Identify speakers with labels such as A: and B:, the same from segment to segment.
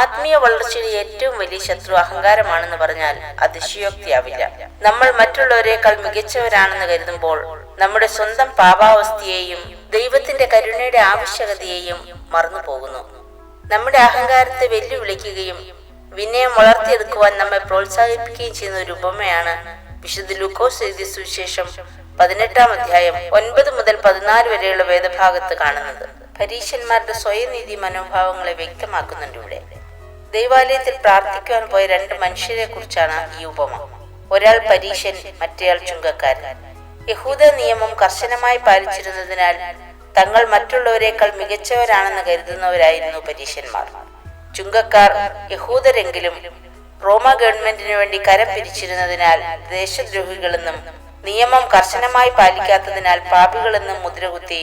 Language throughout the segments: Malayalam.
A: ആത്മീയ വളർച്ചയിൽ ഏറ്റവും വലിയ ശത്രു അഹങ്കാരമാണെന്ന് പറഞ്ഞാൽ അതിശയോക്തിയാവില്ല. നമ്മൾ മറ്റുള്ളവരെക്കാൾ മികച്ചവരാണെന്ന് കരുതുമ്പോൾ നമ്മുടെ സ്വന്തം പാപാവസ്ഥയെയും ദൈവത്തിന്റെ കരുണയുടെ ആവശ്യകതയെയും മറന്നു പോകുന്നു നമ്മുടെ അഹങ്കാരത്തെ വെല്ലുവിളിക്കുകയും വിനയം വളർത്തിയെടുക്കുവാൻ നമ്മെ പ്രോത്സാഹിപ്പിക്കുകയും ചെയ്യുന്ന ഒരു ഉപമയാണ് വിശുദ്ധ ലൂക്കോസ് എഴുതിയ സുവിശേഷം പതിനെട്ടാം അധ്യായം ഒൻപത് മുതൽ പതിനാല് വരെയുള്ള വേദഭാഗത്ത് കാണുന്നത്. പരീക്ഷന്മാരുടെ സ്വയനീതി മനോഭാവങ്ങളെ വ്യക്തമാക്കുന്നുണ്ട് ഇവിടെ. ദൈവാലയത്തിൽ പ്രാർത്ഥിക്കുവാൻ പോയ രണ്ട് മനുഷ്യരെ കുറിച്ചാണ് ഈ ഉപമ. ഒരാൾ പരീശൻ മറ്റേയാൾ ചുങ്കക്കാരൻ. യഹൂദ നിയമം കർശനമായി പാലിച്ചിരുന്നതിനാൽ തങ്ങൾ മറ്റുള്ളവരെക്കാൾ മികച്ചവരാണെന്ന് കരുതുന്നവരായിരുന്നു പരീശന്മാർ. ചുങ്കക്കാർ യഹൂദരെങ്കിലും റോമ ഗവൺമെന്റിനു വേണ്ടി കരം പിരിച്ചിരുന്നതിനാൽ ദേശദ്രോഹികളെന്നും നിയമം കർശനമായി പാലിക്കാത്തതിനാൽ പാപികളെന്നും മുദ്രകുത്തി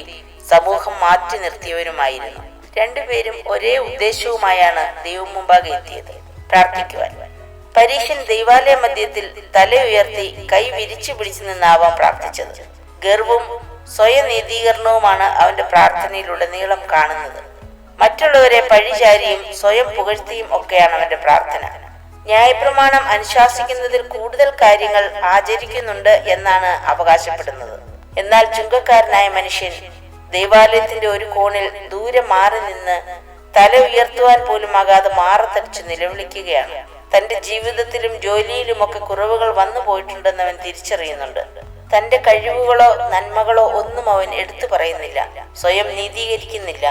A: സമൂഹം മാറ്റി നിർത്തിയവരുമായിരുന്നു. രണ്ടുപേരും ഒരേ ഉദ്ദേശവുമായാണ് ദൈവം മുമ്പാകെ എത്തിയത്. പ്രാർത്ഥിക്കുവാൻ. പരീക്ഷൻ ദൈവാലയ മധ്യത്തിൽ തല ഉയർത്തി കൈ വിരിച്ചു പിടിച്ചു നിന്നാവാം പ്രാർത്ഥിച്ചത്. ഗർവും സ്വയനീതീകരണവുമാണ് അവന്റെ പ്രാർത്ഥനയിലുടനീളം കാണുന്നത്. മറ്റുള്ളവരെ പഴിചാരിയും സ്വയം പുകഴ്ത്തിയും ഒക്കെയാണ് അവന്റെ പ്രാർത്ഥന. ന്യായപ്രമാണം അനുശാസിക്കുന്നതിൽ കൂടുതൽ കാര്യങ്ങൾ ആചരിക്കുന്നുണ്ട് എന്നാണ് അവകാശപ്പെടുന്നത്. എന്നാൽ ചുങ്കക്കാരനായ മനുഷ്യൻ ദേവാലയത്തിന്റെ ഒരു കോണിൽ ദൂരെ മാറി നിന്ന് തല ഉയർത്തുവാൻ പോലും ആകാതെ മാറത്തടിച്ച് നിലവിളിക്കുകയാണ്. തന്റെ ജീവിതത്തിലും ജോലിയിലും ഒക്കെ കുറവുകൾ വന്നു പോയിട്ടുണ്ടെന്ന് അവൻ തിരിച്ചറിയുന്നുണ്ട്. തന്റെ കഴിവുകളോ നന്മകളോ ഒന്നും അവൻ എടുത്തു പറയുന്നില്ല. സ്വയം നീതീകരിക്കുന്നില്ല.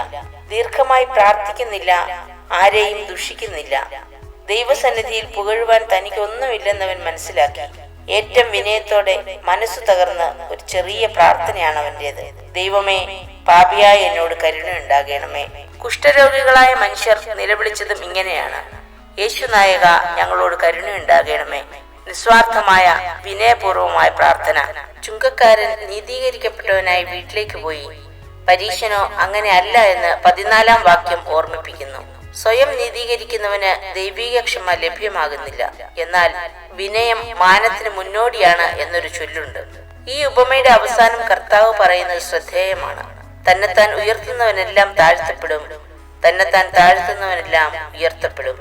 A: ദീർഘമായി പ്രാർത്ഥിക്കുന്നില്ല. ആരെയും ദുഷിക്കുന്നില്ല. ദൈവസന്നിധിയിൽ പുകഴുവാൻ തനിക്കൊന്നുമില്ലെന്നവൻ മനസ്സിലാക്കി. ഏറ്റവും വിനയത്തോടെ മനസ്സു തകർന്ന് ഒരു ചെറിയ പ്രാർത്ഥനയാണ് അവന്റെത് ദൈവമേ പാപിയായ എന്നോട് കരുണയുണ്ടാകണമേ. കുഷ്ഠരോഗികളായ മനുഷ്യർ നിലവിളിച്ചതും ഇങ്ങനെയാണ്. യേശു നായക ഞങ്ങളോട് കരുണയുണ്ടാകണമേ. നിസ്വാർത്ഥമായ വിനയപൂർവമായ പ്രാർത്ഥന. ചുങ്കക്കാരൻ നീതീകരിക്കപ്പെട്ടവനായി വീട്ടിലേക്ക് പോയി. പരീക്ഷനോ അങ്ങനെ അല്ല എന്ന് പതിനാലാം വാക്യം ഓർമ്മിപ്പിക്കുന്നു. സ്വയം നീതീകരിക്കുന്നവന് ദൈവീക ക്ഷമ ലഭ്യമാകുന്നില്ല. എന്നാൽ വിനയം മാനത്തിന് മുന്നോടിയാണ് എന്നൊരു ചൊല്ലുണ്ട്. ഈ ഉപമയുടെ അവസാനം കർത്താവ് പറയുന്നത് ശ്രദ്ധേയമാണ്. തന്നെത്താൻ ഉയർത്തുന്നവനെല്ലാം താഴ്ത്തപ്പെടും. തന്നെത്താൻ താഴ്ത്തുന്നവനെല്ലാം ഉയർത്തപ്പെടും.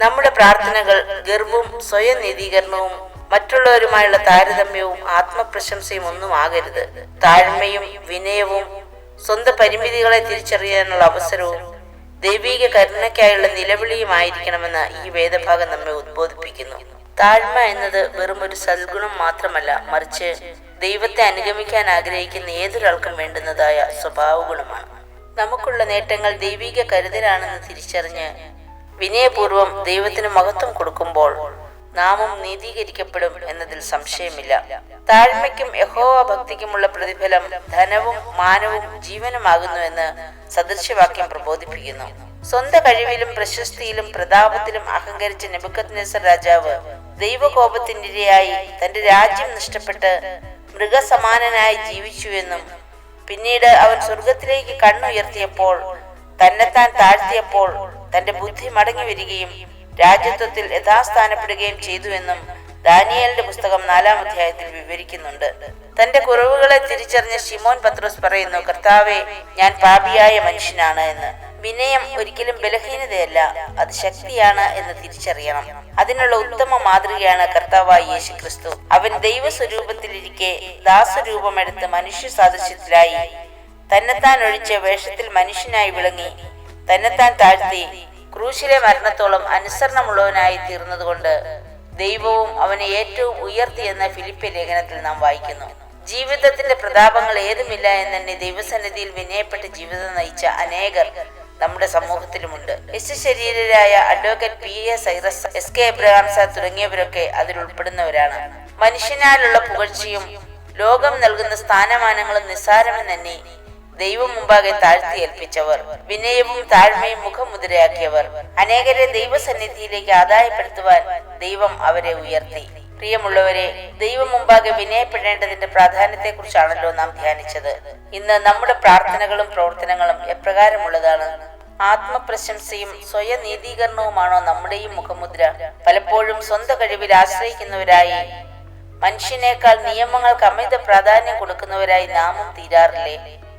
A: നമ്മുടെ പ്രാർത്ഥനകൾ ഗർവും സ്വയം നീതീകരണവും മറ്റുള്ളവരുമായുള്ള താരതമ്യവും ആത്മപ്രശംസയും ഒന്നും ആകരുത്. താഴ്മയും വിനയവും സ്വന്തം പരിമിതികളെ തിരിച്ചറിയാനുള്ള അവസരവും ദൈവീക കരുണയ്ക്കായുള്ള നിലവിളിയുമായിരിക്കണമെന്ന് ഈ വേദഭാഗം നമ്മെ ഉദ്ബോധിപ്പിക്കുന്നു. താഴ്മ എന്നത് വെറും ഒരു സൽഗുണം മാത്രമല്ല മറിച്ച് ദൈവത്തെ അനുഗമിക്കാൻ ആഗ്രഹിക്കുന്ന ഏതൊരാൾക്കും വേണ്ടുന്നതായ സ്വഭാവ ഗുണമാണ് നമുക്കുള്ള നേട്ടങ്ങൾ ദൈവിക കരുതലാണെന്ന് തിരിച്ചറിഞ്ഞ് വിനയപൂർവം ദൈവത്തിന് മഹത്വം കൊടുക്കുമ്പോൾ നാമം നീതീകരിക്കപ്പെടും എന്നതിൽ സംശയമില്ല. താഴ്മയ്ക്കും യഹോവ ഭക്തിക്കുമുള്ള പ്രതിഫലം ധനവും മാനവും ജീവനുമാകുന്നു സദൃശ്യവാക്യം പ്രബോധിപ്പിക്കുന്നു. സ്വന്തം കഴിവിലും പ്രശസ്തിയിലും പ്രതാപത്തിലും അഹങ്കരിച്ച നെബുക്കത് നെസർ രാജാവ് ദൈവകോപത്തിനിരയായി തന്റെ രാജ്യം നഷ്ടപ്പെട്ട് മൃഗസമാനനായി ജീവിച്ചുവെന്നും പിന്നീട് അവൻ സ്വർഗത്തിലേക്ക് കണ്ണുയർത്തിയപ്പോൾ തന്നെത്താൻ താഴ്ത്തിയപ്പോൾ തന്റെ ബുദ്ധി മടങ്ങി വരികയും രാജ്യത്വത്തിൽ യഥാസ്ഥാനപ്പെടുകയും ചെയ്തുവെന്നും ദാനിയലിന്റെ പുസ്തകം നാലാം അധ്യായത്തിൽ വിവരിക്കുന്നുണ്ട്. തന്റെ കുറവുകളെ തിരിച്ചറിഞ്ഞ ഷിമോൻ പത്രോസ് പറയുന്നു കർത്താവെ ഞാൻ പാപിയായ മനുഷ്യനാണ് എന്ന്. വിനയം ഒരിക്കലും ബലഹീനതയല്ല അത് ശക്തിയാണ് എന്ന് തിരിച്ചറിയണം. അതിനുള്ള ഉത്തമ മാതൃകയാണ് കർത്താവായ യേശു ക്രിസ്തു അവൻ ദൈവസ്വരൂപത്തിലിരിക്കെ ദാസരൂപമെടുത്ത് മനുഷ്യ സാദൃശ്യത്തിലായി തന്നെത്താൻ ഒഴിച്ച വേഷത്തിൽ മനുഷ്യനായി വിളങ്ങി തന്നെത്താൻ താഴ്ത്തി ക്രൂശിലെ മരണത്തോളം അനുസരണമുള്ളവനായി തീർന്നതുകൊണ്ട് ദൈവവും അവനെ ഏറ്റവും ഉയർത്തിയെന്ന ഫിലിപ്പി ലേഖനത്തിൽ നാം വായിക്കുന്നു. ജീവിതത്തിന്റെ പ്രതാപങ്ങൾ ഏതുമില്ല എന്നെ ദൈവസന്നിധിയിൽ വിനയപ്പെട്ട് ജീവിതം നയിച്ച അനേകർ നമ്മുടെ സമൂഹത്തിലുമുണ്ട്. ശരീരരായ advocate P A Cyrus S K Abraham sir തുടങ്ങിയവരൊക്കെ അതിൽ ഉൾപ്പെടുന്നവരാണ്. മനുഷ്യനാലുള്ള പുകഴ്ചയും ലോകം നൽകുന്ന സ്ഥാനമാനങ്ങളും നിസ്സാരമെന്നെ ദൈവം മുമ്പാകെ താഴ്ത്തി ഏൽപ്പിച്ചവർ വിനയവും താഴ്മയും മുഖമുദ്രയാക്കിയവർ. അനേകരെ ദൈവസന്നിധിയിലേക്ക് ആദായപ്പെടുത്തുവാൻ ദൈവം അവരെ ഉയർത്തി. പ്രിയമുള്ളവരെ ദൈവം മുമ്പാകെ വിനയപ്പെടേണ്ടതിന്റെ പ്രാധാന്യത്തെ കുറിച്ചാണല്ലോ നാം ധ്യാനിച്ചത്. ഇന്ന് നമ്മുടെ പ്രാർത്ഥനകളും പ്രവർത്തനങ്ങളും എപ്രകാരമുള്ളതാണ്? ആത്മപ്രശംസയും സ്വയനീതീകരണവുമാണോ നമ്മുടെയും മുഖമുദ്ര? പലപ്പോഴും സ്വന്തം കഴിവിൽ ആശ്രയിക്കുന്നവരായി മനുഷ്യനേക്കാൾ നിയമങ്ങൾക്ക് അമിത പ്രാധാന്യം കൊടുക്കുന്നവരായി നാമും തീരാറില്ലേ?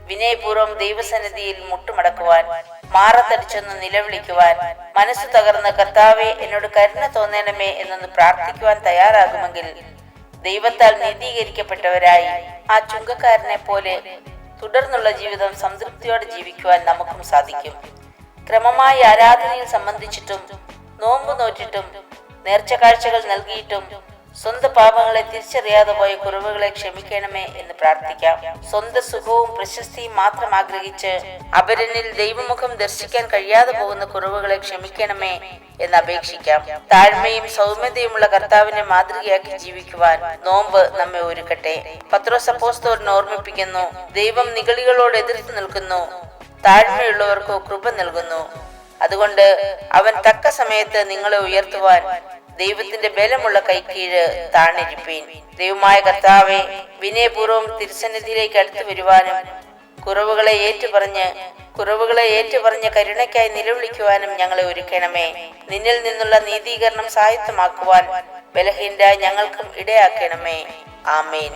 A: വിനയപൂർവം ദൈവസന്നിധിയിൽ മുട്ടുമടക്കുവാൻ മാറത്തടിച്ചൊന്ന് നിലവിളിക്കുവാൻ മനസ്സു തകർന്ന കർത്താവെ എന്നോട് കരുണ തോന്നണമേ എന്നൊന്ന് പ്രാർത്ഥിക്കുവാൻ തയ്യാറാകുമെങ്കിൽ ദൈവത്താൽ നീതീകരിക്കപ്പെട്ടവരായി ആ ചുങ്കക്കാരനെ പോലെ തുടർന്നുള്ള ജീവിതം സംതൃപ്തിയോടെ ജീവിക്കുവാൻ നമുക്കും സാധിക്കും. ക്രമമായി ആരാധനയിൽ സംബന്ധിച്ചിട്ടും നോമ്പ് നോറ്റിട്ടും നേർച്ച കാഴ്ചകൾ നൽകിയിട്ടും സ്വന്തം പാപങ്ങളെ തിരിച്ചറിയാതെ പോയ കുറവുകളെ ക്ഷമിക്കണമേ എന്ന് പ്രാർത്ഥിക്കാം. സ്വന്തം സുഖവും പ്രശസ്തിയും മാത്രം ആഗ്രഹിച്ച് അപരനിൽ ദൈവമുഖം ദർശിക്കാൻ കഴിയാതെ പോകുന്ന കുറവുകളെ ക്ഷമിക്കണമേ എന്ന് അപേക്ഷിക്കാം. താഴ്മയും സൗമ്യതയുമുള്ള കർത്താവിനെ മാതൃകയാക്കി ജീവിക്കുവാൻ നോമ്പ് നമ്മെ ഒരുക്കട്ടെ. പത്രോസ് അപ്പോസ്തലൻ ഓർമ്മിപ്പിക്കുന്നു. ദൈവം നിഗളികളോട് എതിർത്ത് നിൽക്കുന്നു. താഴ്മയുള്ളവർക്കോ കൃപ നൽകുന്നു. അതുകൊണ്ട് അവൻ തക്ക സമയത്ത് നിങ്ങളെ ഉയർത്തുവാൻ ദൈവത്തിന്റെ ബലമുള്ള കൈക്കീഴ് താണിരിപ്പീൻ. ദൈവമായ കർത്താവെ വിനയപൂർവം തിരുസന്നിധിയിലേക്ക് അടുത്തു വരുവാനും കുറവുകളെ ഏറ്റുപറഞ്ഞ് കുറവുകളെ ഏറ്റുപറഞ്ഞ കരുണയ്ക്കായി നിലവിളിക്കുവാനും ഞങ്ങളെ ഒരുക്കണമേ. നിന്നിൽ നിന്നുള്ള നീതീകരണം സാഹിത്യമാക്കുവാൻ ബലഹീനരായ ഞങ്ങൾക്കും ഇടയാക്കണമേ. ആമേൻ.